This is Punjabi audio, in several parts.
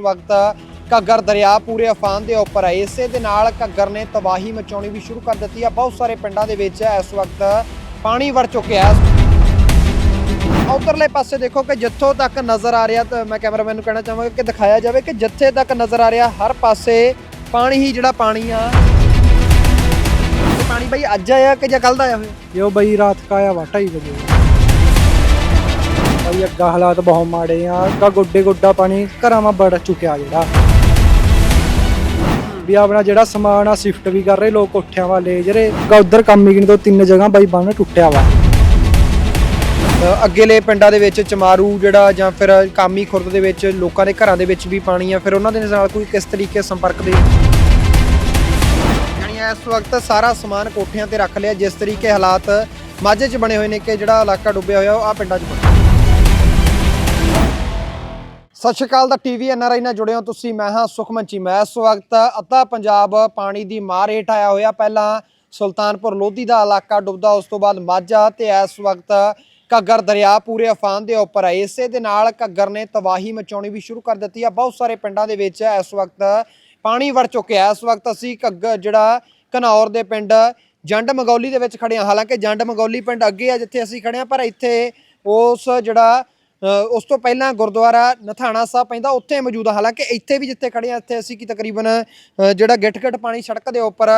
ਇਸ ਵਕਤ ਘੱਗਰ ਦਰਿਆ ਪੂਰੇ ਅਫਾਨ ਦੇ ਉੱਪਰ ਹੈ ਇਸੇ ਦੇ ਨਾਲ ਘੱਗਰ ਨੇ ਤਬਾਹੀ ਮਚਾਉਣੀ ਵੀ ਸ਼ੁਰੂ ਕਰ ਦਿੱਤੀ ਹੈ ਬਹੁਤ ਸਾਰੇ ਪਿੰਡਾਂ ਦੇ ਵਿੱਚ ਇਸ ਵਕਤ ਪਾਣੀ ਵੜ ਚੁੱਕਿਆ ਹੈ। ਉਧਰਲੇ ਪਾਸੇ ਦੇਖੋ ਕਿ ਜਿੱਥੋਂ ਤੱਕ ਨਜ਼ਰ ਆ ਰਿਹਾ, ਤਾਂ ਮੈਂ ਕੈਮਰਾਮੈਨ ਨੂੰ ਕਹਿਣਾ ਚਾਹਾਂਗਾ ਕਿ ਦਿਖਾਇਆ ਜਾਵੇ ਕਿ ਜਿੱਥੇ ਤੱਕ ਨਜ਼ਰ ਆ ਰਿਹਾ, ਹਰ ਪਾਸੇ ਪਾਣੀ ਹੀ ਜਿਹੜਾ ਪਾਣੀ ਆ। ਪਾਣੀ ਬਈ ਅੱਜ ਆਇਆ ਕਿ ਜਾਂ ਕੱਲ ਦਾ ਆਇਆ ਹੋਇਆ? ਇਹ ਬਈ ਰਾਤ ਕਾਇਆ ਵਾ 2:30 ਵਜੇ। ਭਾਈ ਅੱਗਾ ਹਾਲਾਤ ਬਹੁਤ ਮਾੜੇ ਆ। ਅੱਗਾ ਗੋਡੇ ਗੋਡਾ ਪਾਣੀ ਘਰਾਂ ਮਾ ਵੜ ਚੁੱਕਿਆ ਜਿਹੜਾ। ਵੀ ਆਪਣਾ ਜਿਹੜਾ ਸਮਾਨ ਆ ਸ਼ਿਫਟ ਵੀ ਕਰ ਰਹੇ ਲੋਕ ਕੋਠਿਆਂ ਵਾਲੇ ਜਿਹੜੇ ਅੱਗਾ ਉਧਰ ਕੰਮੀ ਤੋਂ ਤਿੰਨ ਜਗ੍ਹਾ ਬਾਈ ਬੰਨ ਟੁੱਟਿਆ ਵਾ। ਅ, ਅੱਗੇਲੇ ਪਿੰਡਾਂ ਦੇ ਵਿੱਚ ਚਮਾਰੂ ਜਿਹੜਾ ਜਾਂ ਫਿਰ ਕਾਮੀ ਖੁਰਦ ਦੇ ਵਿੱਚ ਲੋਕਾਂ ਦੇ ਘਰਾਂ ਦੇ ਵਿੱਚ ਵੀ ਪਾਣੀ ਆ ਫਿਰ ਉਹਨਾਂ ਦੇ ਨਾਲ ਕੋਈ ਕਿਸ ਤਰੀਕੇ ਸੰਪਰਕ ਦੇ? ਯਾਨੀ ਇਸ ਵਕਤ ਸਾਰਾ ਸਮਾਨ ਕੋਠਿਆਂ ਤੇ ਰੱਖ ਲਿਆ ਜਿਸ ਤਰੀਕੇ ਹਾਲਾਤ ਮਾਝੇ 'ਚ ਬਣੇ ਹੋਏ ਨੇ ਕਿ ਜਿਹੜਾ ਇਲਾਕਾ ਡੁੱਬਿਆ ਹੋਇਆ ਉਹ ਆ ਪਿੰਡਾਂ 'ਚ ਬਣਿਆ ਸਤਿ ਸ਼੍ਰੀ ਅਕਾਲ ਦਾ ਟੀਵੀ ਐਨਆਰਆਈ ਨਾਲ ਜੁੜੇ ਹੋ ਤੁਸੀਂ। ਮੈਂ ਹਾਂ ਸੁਖਮਨ ਚੀਮਾ ਇਸ ਵਕਤ ਅੱਧਾ ਪੰਜਾਬ ਪਾਣੀ ਦੀ ਮਾਰ ਹੇਠ ਆਇਆ ਹੋਇਆ। ਪਹਿਲਾਂ ਸੁਲਤਾਨਪੁਰ ਲੋਧੀ ਦਾ ਇਲਾਕਾ ਡੁੱਬਦਾ, ਉਸ ਤੋਂ ਬਾਅਦ ਮਾਝਾ ਤੇ ਇਸ ਵਕਤ ਘੱਗਰ ਦਰਿਆ ਪੂਰੇ ਅਫਾਨ ਦੇ ਉੱਪਰ ਹੈ। ਇਸੇ ਦੇ ਨਾਲ ਘੱਗਰ ਨੇ ਤਬਾਹੀ ਮਚਾਉਣੀ ਵੀ ਸ਼ੁਰੂ ਕਰ ਦਿੱਤੀ ਆ ਬਹੁਤ ਸਾਰੇ ਪਿੰਡਾਂ ਦੇ ਵਿੱਚ ਇਸ ਵਕਤ ਪਾਣੀ ਵੜ ਚੁੱਕਿਆ ਇਸ ਵਕਤ ਅਸੀਂ ਘੱਗਰ ਜਿਹੜਾ ਘਨੌਰ ਦੇ ਪਿੰਡ ਜੰਡ ਮਗੌਲੀ ਦੇ ਵਿੱਚ ਖੜੇ ਹਾਂ। ਹਾਲਾਂਕਿ ਜੰਡ ਮਗੌਲੀ ਪਿੰਡ ਅੱਗੇ ਆ ਜਿੱਥੇ ਅਸੀਂ ਖੜੇ ਹਾਂ, ਪਰ ਇੱਥੇ ਉਸ ਜਿਹੜਾ ਉਸ ਤੋਂ ਪਹਿਲਾਂ ਗੁਰਦੁਆਰਾ ਨਥਾਣਾ ਸਾਹਿਬ ਪੈਂਦਾ, ਉੱਥੇ ਮੌਜੂਦ ਆ। ਹਾਲਾਂਕਿ ਇੱਥੇ ਵੀ ਜਿੱਥੇ ਖੜੇ ਆ, ਇੱਥੇ ਅਸੀਂ ਕੀ ਤਕਰੀਬਨ ਜਿਹੜਾ ਗਿੱਠ-ਗਿੱਠ ਪਾਣੀ ਸੜਕ ਦੇ ਉੱਪਰ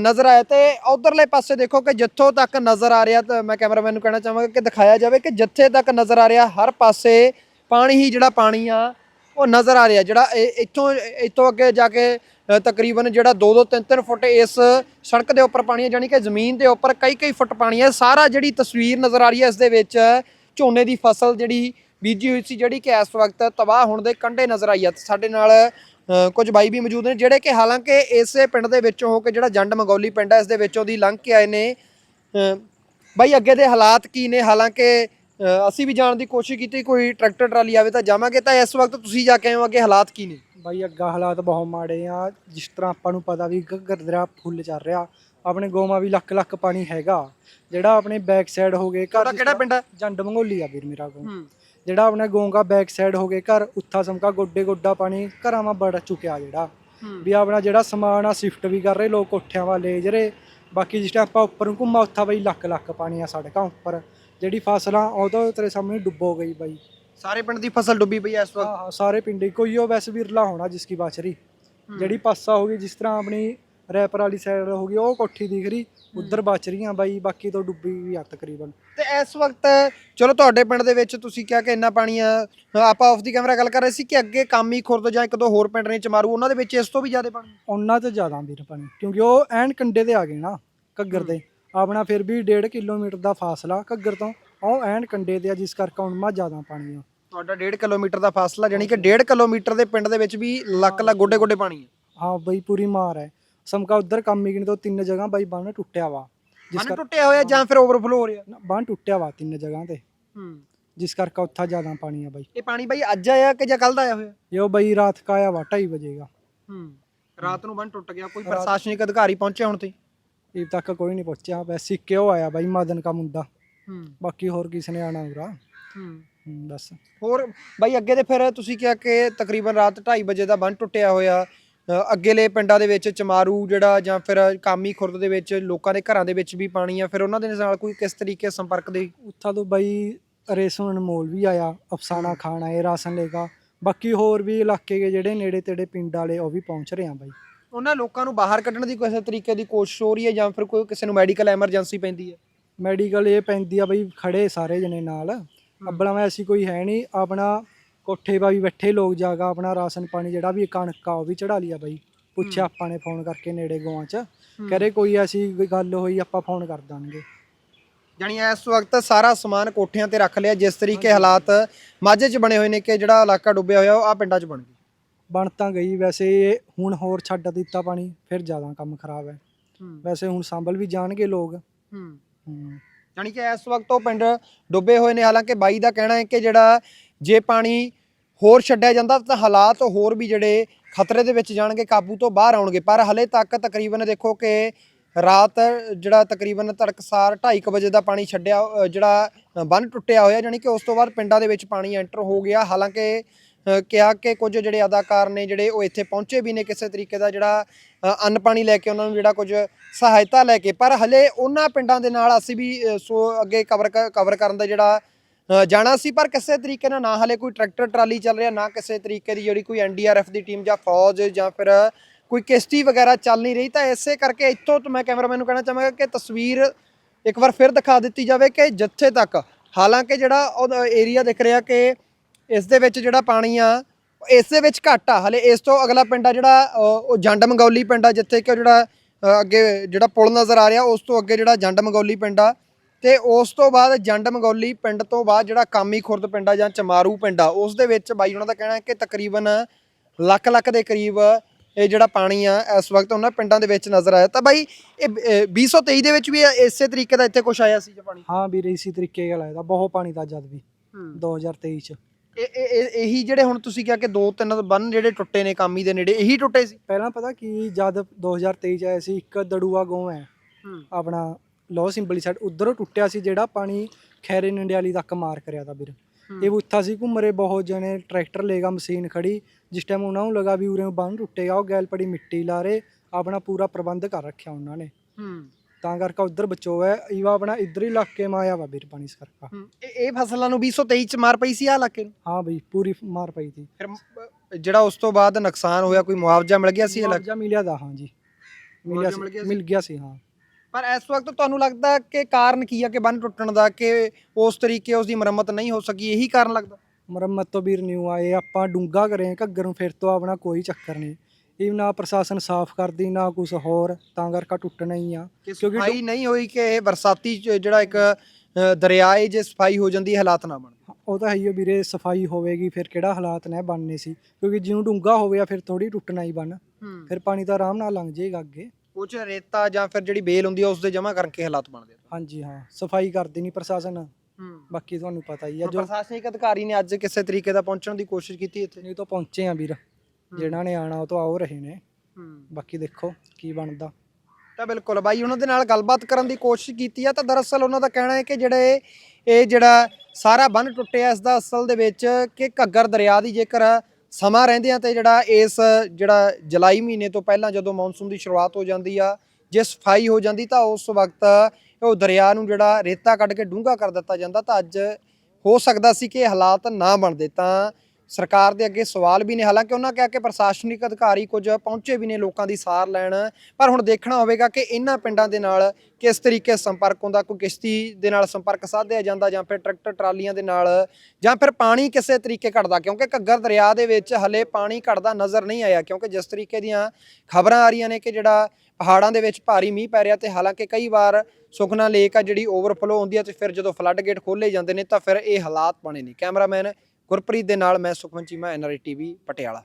ਨਜ਼ਰ ਆਇਆ ਤੇ ਉਧਰਲੇ ਪਾਸੇ ਦੇਖੋ ਕਿ ਜਿੱਥੋਂ ਤੱਕ ਨਜ਼ਰ ਆ ਰਿਹਾ, ਤਾਂ ਮੈਂ ਕੈਮਰਾਮੈਨ ਨੂੰ ਕਹਿਣਾ ਚਾਹਾਂਗਾ ਕਿ ਦਿਖਾਇਆ ਜਾਵੇ ਕਿ ਜਿੱਥੇ ਤੱਕ ਨਜ਼ਰ ਆ ਰਿਹਾ, ਹਰ ਪਾਸੇ ਪਾਣੀ ਹੀ ਜਿਹੜਾ ਪਾਣੀ ਆ, ਉਹ ਨਜ਼ਰ ਆ ਰਿਹਾ, ਜਿਹੜਾ ਇਹ- ਇੱਥੋਂ ਇੱਥੋਂ ਅੱਗੇ ਜਾ ਕੇ ਤਕਰੀਬਨ ਜਿਹੜਾ 2-2 3-3 ਫੁੱਟ ਇਸ ਸੜਕ ਦੇ ਉੱਪਰ ਪਾਣੀ ਹੈ ਜਾਨੀ ਕਿ ਜ਼ਮੀਨ ਦੇ ਉੱਪਰ ਕਈ-ਕਈ ਫੁੱਟ ਪਾਣੀ ਹੈ ਸਾਰਾ ਜਿਹੜੀ ਤਸਵੀਰ ਨਜ਼ਰ ਆ ਰਹੀ ਹੈ, ਇਸ ਦੇ ਵਿੱਚ ਝੋਨੇ ਦੀ ਫਸਲ ਜਿਹੜੀ ਬੀਜੀ ਹੋਈ ਸੀ, ਜਿਹੜੀ ਕਿ ਇਸ ਵਕਤ ਤਬਾਹ ਹੋਣ ਦੇ ਕੰਢੇ ਨਜ਼ਰ ਆਈ ਹੈ ਤੇ ਸਾਡੇ ਨਾਲ ਕੁਝ ਬਾਈ ਵੀ ਮੌਜੂਦ ਨੇ, ਜਿਹੜੇ ਕਿ ਹਾਲਾਂਕਿ ਇਸੇ ਪਿੰਡ ਦੇ ਵਿੱਚੋਂ ਹੋ ਕੇ ਜਿਹੜਾ ਜੰਡ ਮੰਗੌਲੀ ਪਿੰਡ ਹੈ ਇਸ ਦੇ ਵਿੱਚੋਂ ਦੀ ਲੰਘ ਕੇ ਆਏ ਨੇ। ਬਾਈ, ਅੱਗੇ ਦੇ ਹਾਲਾਤ ਕੀ ਨੇ? ਹਾਲਾਂਕਿ ਅਸੀਂ ਵੀ ਜਾਣ ਦੀ ਕੋਸ਼ਿਸ਼ ਕੀਤੀ ਕੋਈ ਟਰੈਕਟਰ ਟਰਾਲੀ ਆਵੇ ਤਾਂ ਜਾਵਾਂਗੇ ਤਾਂ ਇਸ ਵਕਤ ਤੁਸੀਂ ਜਾ ਕੇ ਆਏ ਹੋ ਅੱਗੇ ਹਾਲਾਤ ਕੀ ਨੇ? ਬਾਈ ਅੱਗਾ ਹਾਲਾਤ ਬਹੁਤ ਮਾੜੇ ਆ। ਜਿਸ ਤਰ੍ਹਾਂ ਆਪਾਂ ਨੂੰ ਪਤਾ ਵੀ ਘੱਗਰ ਦਰਿਆ ਫੁੱਲ ਚੱਲ ਰਿਹਾ ਆਪਣੇ ਗੋਮਾ ਵੀ ਲੱਖ ਲੱਖ ਪਾਣੀ ਹੈਗਾ। ਜਿਹੜਾ ਆਪਣੇ ਬੈਕ ਸਾਈਡ ਹੋ ਗਏ ਜਿਸ ਕਿਹੜਾ ਪਿੰਡ ਹੈ? ਜੰਡ ਮੰਗੋਲੀ ਆ ਵੀਰ ਮੇਰਾ ਗੋ ਹੂੰ। ਜਿਹੜਾ ਆਪਣੇ ਗੋਂਗਾ ਬੈਕ ਸਾਈਡ ਹੋ ਗਏ ਘਰ ਉੱਥਾ ਸਮਕਾ ਗੋਡੇ ਗੋਡਾ ਪਾਣੀ ਘਰਾਂ ਮਾ ਵੜ ਚੁੱਕਿਆ ਜਿਹੜਾ। ਵੀ ਆਪਣਾ ਜਿਹੜਾ ਸਮਾਨ ਆ ਸ਼ਿਫਟ ਵੀ ਕਰ ਰਹੇ ਲੋਕ ਕੋਠਿਆਂ ਵਾਲੇ ਜਿਹੜੇ ਬਾਕੀ ਜਿਸ ਟਾਈਮ ਆਪਾਂ ਉੱਪਰ ਨੂੰ ਘੁੰਮਾ ਉੱਥਾ ਬਈ ਲੱਖ ਲੱਖ ਪਾਣੀ ਆ ਸੜਕਾਂ ਉੱਪਰ। ਜਿਹੜੀ ਫਸਲਾਂ ਉਹ ਤਾਂ ਤੇਰੇ ਸਾਹਮਣੇ ਡੁੱਬੋ ਗਈ ਬਾਈ। ਸਾਰੇ ਪਿੰਡ ਦੀ ਫਸਲ ਡੁੱਬੀ ਪਈ ਹੈ ਇਸ ਵਕਤ? ਹਾਂ ਹਾਂ ਸਾਰੇ ਪਿੰਡੇ ਕੋਈ ਉਹ ਵੈਸੇ ਵਿਰਲਾ ਹੋਣਾ ਜਿਸ ਕੀ ਬਾਛਰੀ। ਜਿਹੜੀ ਪਾਸਾ ਹੋ ਗਈ ਜਿਸ ਤਰ੍ਹਾਂ ਆਪਣੀ ਰੈਪਰ ਵਾਲੀ ਸਾਈਡ ਹੋ ਗਈ ਉਹ ਕੋਠੀ ਦਿਖ ਰਹੀ। ਉਧਰ ਬਾਚਰੀਆਂ ਬਾਈ ਬਾਕੀ ਤੋਂ ਡੁੱਬੀ ਵੀ ਆ ਤਕਰੀਬਨ। ਤੇ ਇਸ ਵਕਤ ਚਲੋ ਤੁਹਾਡੇ ਪਿੰਡ ਦੇ ਵਿੱਚ ਤੁਸੀਂ ਕਿਹਾ ਕਿ ਇੰਨਾ ਪਾਣੀ ਆ ਆਪਾਂ ਆਫ ਦੀ ਕੈਮਰਾ ਗੱਲ ਕਰ ਰਹੇ ਸੀ ਕਿ ਅੱਗੇ ਕਾਮੀ ਖੁਰਦ ਜਾਂ ਇੱਕ ਦੋ ਹੋਰ ਪਿੰਡ ਨੇ ਚਮਾਰੂ ਉਹਨਾਂ ਦੇ ਵਿੱਚ ਇਸ ਤੋਂ ਵੀ ਜ਼ਿਆਦਾ ਪਾਣੀ? ਉਹਨਾਂ ਤੇ ਜ਼ਿਆਦਾ ਵੀਰ ਪਾਣੀ ਕਿਉਂਕਿ ਉਹ ਐਨ ਕੰਡੇ ਤੇ ਆ ਗਏ ਨਾ ਘੱਗਰ ਦੇ। ਆਪਣਾ ਫਿਰ ਵੀ 1.5 ਕਿਲੋਮੀਟਰ ਦਾ ਫਾਸਲਾ ਘੱਗਰ ਤੋਂ ਉਹ ਐਨ ਕੰਡੇ ਤੇ ਆ ਜਿਸ ਕਰਕੇ ਹੁਣ ਮਾ ਜ਼ਿਆਦਾ ਪਾਣੀ ਆ। ਤੁਹਾਡਾ 1.5 ਕਿਲੋਮੀਟਰ ਦਾ ਫਾਸਲਾ ਜਾਨੀ ਕਿ 1.5 ਕਿਲੋਮੀਟਰ ਦੇ ਪਿੰਡ ਦੇ ਵਿੱਚ ਵੀ ਲੱਕ ਲੱਕ ਗੋਡੇ ਗੋਡੇ ਪਾਣੀ ਹੈ ਹਾਂ ਬਈ ਪੂਰੀ ਮਾਰ ਹੈ। ਸਮਕਾ ਉਧਰ ਕੰਮੀ ਤੋਂ ਤਿੰਨ ਜਗ੍ਹਾ ਬਾਈ ਬੰਨ ਟੁੱਟਿਆ ਵਾ। ਕਰ ਟੁੱਟਿਆ ਹੋਇਆ ਜਾਂ ਫਿਰ ਓਵਰਫਲੋ ਹੋ ਰਿਹਾ? ਬੰਨ ਟੁੱਟਿਆ ਵਾ ਤਿੰਨ ਜਗ੍ਹਾ ਤੇ। ਹੂੰ। ਜਿਸ ਕਰਕੇ ਉੱਥਾ ਜ਼ਿਆਦਾ ਪਾਣੀ ਆ ਬਾਈ। ਇਹ ਪਾਣੀ ਬਾਈ ਅੱਜ ਆਇਆ ਕਿ ਜਾਂ ਕੱਲ ਦਾ ਆਇਆ ਹੋਇਆ? ਇਹ ਬਈ ਰਾਤ ਕਾ ਆਇਆ ਵਾ 2:30 ਵਜੇਗਾ ਹੂੰ। ਰਾਤ ਨੂੰ ਬੰਨ ਟੁੱਟ ਗਿਆ ਕੋਈ ਪ੍ਰਸ਼ਾਸਨਿਕ ਅਧਿਕਾਰੀ ਪਹੁੰਚਿਆ ਹੁਣ ਤੇ ਇਹ ਤੱਕ ਕੋਈ ਨਹੀਂ ਪਹੁੰਚਿਆ। ਵੈਸੇ ਕਿਉਂ ਆਇਆ ਬਾਈ ਮਦਨ ਕਾ ਮੁੰਡਾ। ਹੂੰ। ਬਾਕੀ ਹੋਰ ਕਿਸ ਨੇ ਆਣਾ ਉਰਾ? ਹੂੰ। ਹੂੰ, ਬਸ ਹੋਰ ਬਾਈ ਅੱਗੇ ਦੇ ਫਿਰ ਤੁਸੀਂ ਕਿਹਾ ਕਿ ਤਕਰੀਬਨ ਰਾਤ 2:30 ਵਜੇ ਦਾ ਬੰਨ ਟੁੱਟਿਆ ਹੋਇਆ। ਅ, ਅੱਗੇਲੇ ਪਿੰਡਾਂ ਦੇ ਵਿੱਚ ਚਮਾਰੂ ਜਿਹੜਾ ਜਾਂ ਫਿਰ ਕਾਮੀ ਖੁਰਦ ਦੇ ਵਿੱਚ ਲੋਕਾਂ ਦੇ ਘਰਾਂ ਦੇ ਵਿੱਚ ਵੀ ਪਾਣੀ ਆ। ਫਿਰ ਉਹਨਾਂ ਦੇ ਨਾਲ ਕੋਈ ਕਿਸ ਤਰੀਕੇ ਸੰਪਰਕ ਦੇ? ਉੱਥਾ ਤੋਂ ਬਾਈ ਰੇਸਨ ਅਨਮੋਲ ਵੀ ਆਇਆ ਅਫਸਾਨਾ ਖਾਨ ਆਏ ਰਾਸ਼ਨ ਲੇਗਾ ਬਾਕੀ ਹੋਰ ਵੀ ਇਲਾਕੇ ਦੇ ਜਿਹੜੇ ਨੇੜੇ ਤੇੜੇ ਪਿੰਡ ਵਾਲੇ ਉਹ ਵੀ ਪਹੁੰਚ ਰਹੇ ਆ ਬਾਈ। ਉਹਨਾਂ ਲੋਕਾਂ ਨੂੰ ਬਾਹਰ ਕੱਢਣ ਦੀ ਕਿਸੇ ਤਰੀਕੇ ਦੀ ਕੋਸ਼ਿਸ਼ ਹੋ ਰਹੀ ਹੈ ਜਾਂ ਫਿਰ ਕੋਈ ਕਿਸੇ ਨੂੰ ਮੈਡੀਕਲ ਐਮਰਜੈਂਸੀ ਪੈਂਦੀ ਹੈ? ਮੈਡੀਕਲ ਇਹ ਪੈਂਦੀ ਆ ਬਈ ਖੜੇ ਸਾਰੇ ਜਣੇ ਨਾਲ। ਅੱਬਲਾ ਮੈਂ ਐਸੀ ਕੋਈ ਹੈ ਨਹੀਂ ਆਪਣਾ ਕੋਠੇ ਪਾ ਵੀ ਬੈਠੇ ਲੋਕ ਜਾਗਾ ਆਪਣਾ ਰਾਸ਼ਨ ਪਾਣੀ ਜਿਹੜਾ ਵੀ ਕਣਕ ਆ ਉਹ ਵੀ ਚੜਾ ਲਿਆ ਬਾਈ। ਪੁੱਛਿਆ ਆਪਾਂ ਨੇ ਫੋਨ ਕਰਕੇ ਨੇੜੇ ਗਵਾਂ ਚ। ਕਹਰੇ ਕੋਈ ਐਸੀ ਕੋਈ ਗੱਲ ਹੋਈ ਆਪਾਂ ਫੋਨ ਕਰ ਦਾਂਗੇ। ਜਾਣੀ ਇਸ ਵਕਤ ਸਾਰਾ ਸਮਾਨ ਕੋਠਿਆਂ ਤੇ ਰੱਖ ਲਿਆ ਜਿਸ ਤਰੀਕੇ ਹਾਲਾਤ ਮਾਝੇ 'ਚ ਬਣੇ ਹੋਏ ਨੇ ਕਿ ਜਿਹੜਾ ਇਲਾਕਾ ਡੁੱਬਿਆ ਹੋਇਆ ਉਹ ਆ ਪਿੰਡਾਂ 'ਚ ਬਣ ਗਿਆ ਬਣ ਤਾਂ ਗਈ ਵੈਸੇ ਇਹ ਹੁਣ ਹੋਰ ਛੱਡ ਦਿੱਤਾ ਪਾਣੀ ਫਿਰ ਜ਼ਿਆਦਾ ਕੰਮ ਖਰਾਬ ਹੈ। ਵੈਸੇ ਹੁਣ ਸੰਭਲ ਵੀ ਜਾਣਗੇ ਲੋਕ। ਹੂੰ। ਹੂੰ। ਜਾਣੀ ਕਿ ਇਸ ਵਕਤ ਉਹ ਪਿੰਡ ਡੁੱਬੇ ਹੋਏ ਨੇ ਹਾਲਾਂਕਿ ਬਾਈ ਦਾ ਕਹਿਣਾ ਹੈ ਕਿ ਜਿਹੜਾ ਜੇ ਪਾਣੀ ਹੋਰ ਛੱਡਿਆ ਜਾਂਦਾ ਤਾਂ ਹਾਲਾਤ ਹੋਰ ਵੀ ਜਿਹੜੇ ਖਤਰੇ ਦੇ ਵਿੱਚ ਜਾਣਗੇ ਕਾਬੂ ਤੋਂ ਬਾਹਰ ਆਉਣਗੇ। ਪਰ ਹਲੇ ਤੱਕ ਤਕਰੀਬਨ ਦੇਖੋ ਕਿ ਰਾਤ ਜਿਹੜਾ ਤਕਰੀਬਨ ਤੜਕਸਾਰ 2:30 ਵਜੇ ਦਾ ਪਾਣੀ ਛੱਡਿਆ ਅ, ਜਿਹੜਾ ਬੰਨ ਟੁੱਟਿਆ ਹੋਇਆ ਜਾਣੀ ਕਿ ਉਸ ਤੋਂ ਬਾਅਦ ਪਿੰਡਾਂ ਦੇ ਵਿੱਚ ਪਾਣੀ ਐਂਟਰ ਹੋ ਗਿਆ। ਹਾਲਾਂਕਿ ਕਿਹਾ ਕਿ ਕੁਝ ਜਿਹੜੇ ਅਦਾਕਾਰ ਨੇ ਜਿਹੜੇ ਉਹ ਇੱਥੇ ਪਹੁੰਚੇ ਵੀ ਨੇ ਕਿਸੇ ਤਰੀਕੇ ਦਾ ਜਿਹੜਾ ਅੰਨ ਪਾਣੀ ਲੈ ਕੇ ਉਹਨਾਂ ਨੂੰ ਜਿਹੜਾ ਕੁਝ ਸਹਾਇਤਾ ਲੈ ਕੇ, ਪਰ ਹਲੇ ਉਹਨਾਂ ਪਿੰਡਾਂ ਦੇ ਨਾਲ ਅਸੀਂ ਵੀ ਸੋ ਅੱਗੇ ਕਵਰ ਕਵਰ ਕਰਨ ਦਾ ਜਿਹੜਾ ਜਾਣਾ ਸੀ, ਪਰ ਕਿਸੇ ਤਰੀਕੇ ਨਾਲ ਨਾ ਹਲੇ ਕੋਈ ਟਰੈਕਟਰ ਟਰਾਲੀ ਚੱਲ ਰਿਹਾ, ਨਾ ਕਿਸੇ ਤਰੀਕੇ ਦੀ ਜਿਹੜੀ ਕੋਈ ਐਨਡੀਆਰਐਫ ਦੀ ਟੀਮ ਜਾਂ ਫੌਜ ਜਾਂ ਫਿਰ ਕੋਈ ਕਿਸ਼ਤੀ ਵਗੈਰਾ ਚੱਲ ਨਹੀਂ ਰਹੀ, ਤਾਂ ਇਸੇ ਕਰਕੇ ਇੱਥੋਂ ਤੋਂ ਮੈਂ ਕੈਮਰਾਮੈਨ ਨੂੰ ਕਹਿਣਾ ਚਾਹਾਂਗਾ ਕਿ ਤਸਵੀਰ ਇੱਕ ਵਾਰ ਫਿਰ ਦਿਖਾ ਦਿੱਤੀ ਜਾਵੇ ਕਿ ਜਿੱਥੇ ਤੱਕ ਹਾਲਾਂਕਿ ਜਿਹੜਾ ਉਹ ਏਰੀਆ ਦਿਖ ਰਿਹਾ ਕਿ ਇਸ ਦੇ ਵਿੱਚ ਜਿਹੜਾ ਪਾਣੀ ਆ ਇਸ ਦੇ ਵਿੱਚ ਘੱਟ ਆ ਹਲੇ ਇਸ ਤੋਂ ਅਗਲਾ ਪਿੰਡ ਆ ਜਿਹੜਾ ਉਹ ਜੰਡ ਮੰਗੌਲੀ ਪਿੰਡ ਆ ਜਿੱਥੇ ਕਿ ਜਿਹੜਾ ਅੱਗੇ ਜਿਹੜਾ ਪੁਲ ਨਜ਼ਰ ਆ ਰਿਹਾ ਉਸ ਤੋਂ ਅੱਗੇ ਜਿਹੜਾ ਜੰਡ ਮੰਗੌਲੀ ਪਿੰਡ ਆ। ਤੇ ਉਸ ਤੋਂ ਬਾਅਦ ਜੰਡ ਮੰਗੌਲੀ ਪਿੰਡ ਤੋਂ ਬਾਅਦ ਜਿਹੜਾ ਕਾਮੀ ਖੁਰਦ ਪਿੰਡ ਆ ਜਾਂ ਚਮਾਰੂ ਪਿੰਡ ਆ ਉਸ ਦੇ ਵਿੱਚ ਬਾਈ ਉਹਨਾਂ ਦਾ ਕਹਿਣਾ ਹੈ ਕਿ ਤਕਰੀਬਨ ਲੱਖ ਲੱਖ ਦੇ ਕਰੀਬ ਇਹ ਜਿਹੜਾ ਪਾਣੀ ਆ ਇਸ ਵਕਤ ਉਹਨਾਂ ਪਿੰਡਾਂ ਦੇ ਵਿੱਚ ਨਜ਼ਰ ਆਇਆ। ਤਾਂ ਬਾਈ ਇਹ ਅ, 2023 ਦੇ ਵਿੱਚ ਵੀ ਇਸੇ ਤਰੀਕੇ ਦਾ ਇੱਥੇ ਕੁਝ ਆਇਆ ਸੀ ਜੀ ਪਾਣੀ? ਹਾਂ ਵੀਰੇ ਇਸੇ ਤਰੀਕੇ ਨਾਲ ਆਇਆ ਬਹੁਤ ਪਾਣੀ ਦਾ ਜਦ ਵੀ 2023 ਚ। ਇਹ ਜਿਹੜੇ ਹੁਣ ਤੁਸੀਂ ਕਿਹਾ ਕਿ ਦੋ ਤਿੰਨ ਬੰਨ ਜਿਹੜੇ ਟੁੱਟੇ ਨੇ ਕਾਮੀ ਦੇ ਨੇੜੇ ਇਹੀ ਟੁੱਟੇ ਸੀ? ਪਹਿਲਾਂ ਪਤਾ ਕੀ ਜਦ 2023 ਚ ਆਇਆ ਸੀ ਇੱਕ ਦੜੂਆ ਗਾਉਂ ਹੈ ਆਪਣਾ ਲੋ ਸਿੰਬਲੀ ਸਾਈਡ ਉਧਰੋਂ ਟੁੱਟਿਆ ਸੀ ਜਿਹੜਾ ਪਾਣੀ ਖੈਰੇ ਨੰਡਿਆਲੀ ਤੱਕ ਮਾਰ ਕਰਿਆ ਤਾਂ ਵੀਰ। ਇਹ ਉੱਥਾ ਸੀ ਘੁੰਮਰੇ ਬਹੁਤ ਜਣੇ ਟਰੈਕਟਰ ਲੇਗਾ ਮਸ਼ੀਨ ਖੜੀ ਜਿਸ ਟਾਈਮ ਉਹਨਾਂ ਨੂੰ ਲਗਾ ਵੀ ਉਰੇ ਬੰਨ ਟੁੱਟੇਗਾ ਉਹ ਗੈਲ ਪੜੀ ਮਿੱਟੀ ਲਾ ਰਹੇ ਆਪਣਾ ਪੂਰਾ ਪ੍ਰਬੰਧ ਕਰ ਰੱਖਿਆ ਉਹਨਾਂ ਨੇ। ਤਾਂ ਕਰਕੇ ਉਧਰ ਬਚੋ ਹੈ। ਈਵਾ ਆਪਣਾ ਇਧਰ ਹੀ ਇਲਾਕੇ ਮਾ ਆਇਆ ਵਾ ਵੀਰ ਪਾਣੀ ਸਰਕਾ ਇਹ ਇਹ ਫਸਲਾਂ ਨੂੰ 2023 ਚ ਮਾਰ ਪਈ ਸੀ ਆ ਇਲਾਕੇ ਨੂੰ? ਹਾਂ ਬਈ ਪੂਰੀ ਮਾਰ ਪਈ ਸੀ। ਫਿਰ ਜਿਹੜਾ ਉਸ ਤੋਂ ਬਾਅਦ ਨੁਕਸਾਨ ਹੋਇਆ ਕੋਈ ਮੁਆਵਜ਼ਾ ਮਿਲ ਗਿਆ ਸੀ ਇਹ ਇਲਾਕੇ ਮੁਆਵਜ਼ਾ ਮਿਲਿਆ ਦਾ ਹਾਂ ਜੀ। ਮਿਲਿਆ ਮੁਆਵਜ਼ਾ ਮਿਲ ਗਿਆ ਸੀ? ਸੀ? ਮਿਲ ਗਿਆ ਸੀ ਹਾਂ। ਪਰ ਇਸ ਵਕਤ ਤੁਹਾਨੂੰ ਲੱਗਦਾ ਕਿ ਕਾਰਨ ਕੀ ਆ ਕਿ ਬੰਨ ਟੁੱਟਣ ਦਾ ਕਿ ਉਸ ਤਰੀਕੇ ਉਸ ਦੀ ਮੁਰੰਮਤ ਨਹੀਂ ਹੋ ਸਕੀ ਇਹੀ ਕਾਰਨ ਲੱਗਦਾ? ਮੁਰੰਮਤ ਤੋਂ ਵੀਰ ਨਿਊ ਆਏ ਆਪਾਂ ਡੂੰਗਾ ਕਰੇ ਘੱਗਰ ਨੂੰ ਫਿਰ ਤੋਂ ਆਪਣਾ ਕੋਈ ਚੱਕਰ ਨਹੀਂ। ਇਹ ਨਾ ਪ੍ਰਸ਼ਾਸਨ ਸਾਫ਼ ਕਰਦੀ ਨਾ ਕੁਝ ਹੋਰ ਤਾਂ ਕਰਕੇ ਟੁੱਟਣਾ ਹੀ ਆ। ਕਿਉਂਕਿ ਸਫ਼ਾਈ ਨਹੀਂ ਹੋਈ ਕਿ ਇਹ ਬਰਸਾਤੀ ਚ ਜਿਹੜਾ ਇੱਕ ਅ, ਦਰਿਆ ਹੈ ਜੇ ਸਫ਼ਾਈ ਹੋ ਜਾਂਦੀ ਹਾਲਾਤ ਨਾ ਬਣ ਉਹ ਤਾਂ ਹੈ ਹੀ ਆ ਵੀਰੇ ਸਫ਼ਾਈ ਹੋਵੇਗੀ ਫਿਰ ਕਿਹੜਾ ਹਾਲਾਤ ਨੇ ਬਣਨੇ ਸੀ। ਕਿਉਂਕਿ ਜਿਉਂ ਡੂੰਗਾ ਹੋਵੇ ਫਿਰ ਥੋੜੀ ਟੁੱਟਣਾ ਹੀ ਬਣ। ਫਿਰ ਪਾਣੀ ਤਾਂ ਆਰਾਮ ਨਾਲ ਲੰਘ ਜਾਏਗਾ ਅੱਗੇ। ਕੁਝ ਰੇਤਾ ਜਾਂ ਫਿਰ ਜਿਹੜੀ ਬੇਲ ਹੁੰਦੀ ਹੈ ਉਸ ਦੇ ਜਮਾ ਕਰਕੇ ਹਾਲਾਤ ਬਣਦੇ ਆ। ਹਾਂਜੀ ਹਾਂ। ਸਫ਼ਾਈ ਕਰਦੀ ਨਹੀਂ ਪ੍ਰਸ਼ਾਸਨ। ਬਾਕੀ ਤੁਹਾਨੂੰ ਪਤਾ ਹੀ ਆ ਜੋ ਪ੍ਰਸ਼ਾਸਨਿਕ ਅਧਿਕਾਰੀ ਨੇ ਅੱਜ ਕਿਸੇ ਤਰੀਕੇ ਦਾ ਪਹੁੰਚਣ ਦੀ ਕੋਸ਼ਿਸ਼ ਕੀਤੀ ਇੱਥੇ? ਨਹੀਂ ਤਾਂ ਪਹੁੰਚੇ ਆ ਵੀਰ। ਜਿਹਨਾਂ ਨੇ ਆਣਾ ਉਹ ਤਾਂ ਆਉ ਰਹੇ ਨੇ। ਬਾਕੀ ਦੇਖੋ ਕੀ ਬਣਦਾ। ਤਾਂ ਬਿਲਕੁਲ ਬਾਈ ਉਹਨਾਂ ਦੇ ਨਾਲ ਗੱਲਬਾਤ ਕਰਨ ਦੀ ਕੋਸ਼ਿਸ਼ ਕੀਤੀ ਆ ਤਾਂ ਦਰਅਸਲ ਉਹਨਾਂ ਦਾ ਕਹਿਣਾ ਹੈ ਕਿ ਜਿਹੜੇ ਇਹ ਜਿਹੜਾ ਸਾਰਾ ਬੰਨ ਟੁੱਟਿਆ ਇਸ ਦਾ ਅਸਲ ਦੇ ਵਿੱਚ ਕਿ ਘੱਗਰ ਦਰਿਆ ਦੀ ਜੇਕਰ ਸਮਾਂ ਰਹਿੰਦਿਆਂ ਤੇ ਜਿਹੜਾ ਇਸ ਜਿਹੜਾ ਜੁਲਾਈ ਮਹੀਨੇ ਤੋਂ ਪਹਿਲਾਂ ਜਦੋਂ ਮੌਨਸੂਨ ਦੀ ਸ਼ੁਰੂਆਤ ਹੋ ਜਾਂਦੀ ਆ ਜੇ ਸਫ਼ਾਈ ਹੋ ਜਾਂਦੀ ਤਾਂ ਉਸ ਵਕਤ ਉਹ ਦਰਿਆ ਨੂੰ ਜਿਹੜਾ ਰੇਤਾ ਕੱਢ ਕੇ ਡੂੰਘਾ ਕਰ ਦਿੱਤਾ ਜਾਂਦਾ ਤਾਂ ਅੱਜ ਹੋ ਸਕਦਾ ਸੀ ਕਿ ਹਾਲਾਤ ਨਾ ਬਣਦੇ। ਤਾਂ ਸਰਕਾਰ ਦੇ ਅੱਗੇ ਸਵਾਲ ਵੀ ਨੇ। ਹਾਲਾਂਕਿ ਉਹਨਾਂ ਕਿਹਾ ਕਿ ਪ੍ਰਸ਼ਾਸਨਿਕ ਅਧਿਕਾਰੀ ਕੁਝ ਪਹੁੰਚੇ ਵੀ ਨੇ ਲੋਕਾਂ ਦੀ ਸਾਰ ਲੈਣ, ਪਰ ਹੁਣ ਦੇਖਣਾ ਹੋਵੇਗਾ ਕਿ ਇਹਨਾਂ ਪਿੰਡਾਂ ਦੇ ਨਾਲ ਕਿਸ ਤਰੀਕੇ ਸੰਪਰਕ ਹੁੰਦਾ, ਕੋਈ ਕਿਸ਼ਤੀ ਦੇ ਨਾਲ ਸੰਪਰਕ ਸਾਧਿਆ ਜਾਂਦਾ ਜਾਂ ਫਿਰ ਟਰੈਕਟਰ ਟਰਾਲੀਆਂ ਦੇ ਨਾਲ ਜਾਂ ਫਿਰ ਪਾਣੀ ਕਿਸੇ ਤਰੀਕੇ ਘਟਦਾ? ਕਿਉਂਕਿ ਘੱਗਰ ਦਰਿਆ ਦੇ ਵਿੱਚ ਹਲੇ ਪਾਣੀ ਘਟਦਾ ਨਜ਼ਰ ਨਹੀਂ ਆਇਆ, ਕਿਉਂਕਿ ਜਿਸ ਤਰੀਕੇ ਦੀਆਂ ਖਬਰਾਂ ਆ ਰਹੀਆਂ ਨੇ ਕਿ ਜਿਹੜਾ ਪਹਾੜਾਂ ਦੇ ਵਿੱਚ ਭਾਰੀ ਮੀਂਹ ਪੈ ਰਿਹਾ ਤੇ ਹਾਲਾਂਕਿ ਕਈ ਵਾਰ ਸੁਖਨਾ ਲੇਕ ਆ ਜਿਹੜੀ ਓਵਰਫਲੋ ਹੁੰਦੀ ਹੈ ਤੇ ਫਿਰ ਜਦੋਂ ਫਲੱਡ ਗੇਟ ਖੋਲੇ ਜਾਂਦੇ ਨੇ ਤਾਂ ਫਿਰ ਇਹ ਹਾਲਾਤ ਬਣੇ ਨੇ। ਕੈਮਰਾਮੈਨ ਗੁਰਪ੍ਰੀਤ ਦੇ ਨਾਲ ਮੈਂ ਸੁਖਮਨ ਚੀਮਾ ਐਨਆਰਆਈ ਟੀਵੀ ਪਟਿਆਲਾ।